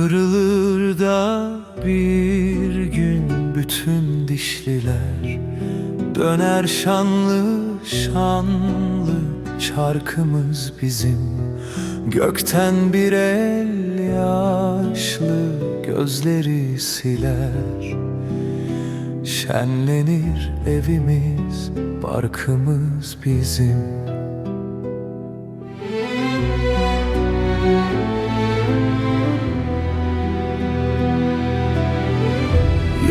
Kırılır da bir gün bütün dişliler. Döner şanlı şanlı şarkımız bizim. Gökten bir el yaşlı gözleri siler. Şenlenir evimiz, barkımız bizim.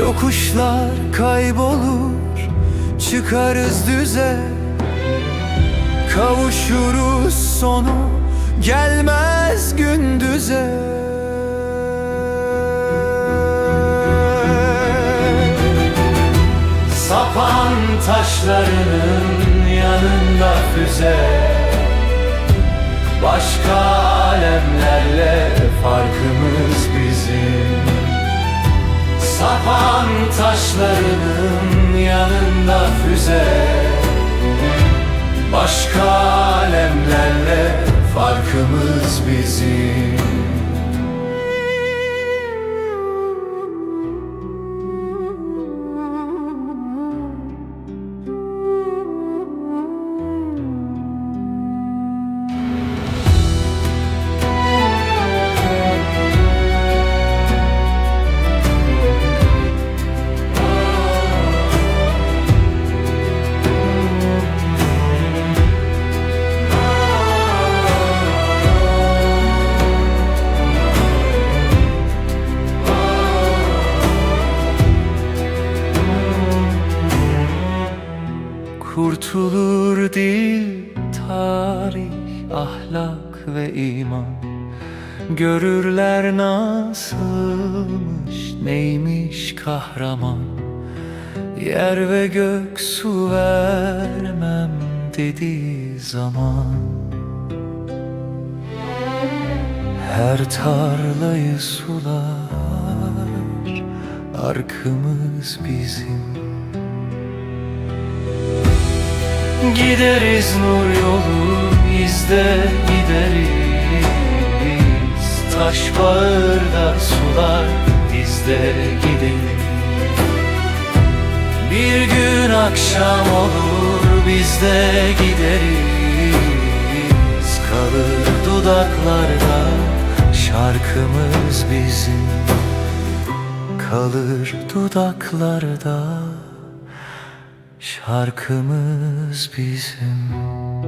Yokuşlar kaybolur, çıkarız düze. Kavuşuruz sonu, gelmez gündüze. Sapan taşlarının yanında füze. Başka alemlerle farkımız bizim Sapan taşlarının yanında füze. Başka alemlerle farkımız bizim Kurtulur dil, tarih, ahlak ve iman. Görürler nasılmış, neymiş kahraman. Yer ve gök su vermem dediği zaman. Her tarlayı sular, arkımız bizim Gideriz nur yolu izde gideriz. Taş bağırda sular bizde gidelim. Bir gün akşam olur bizde gideriz. Kalır dudaklarda şarkımız bizim. Kalır dudaklarda Şarkımız bizim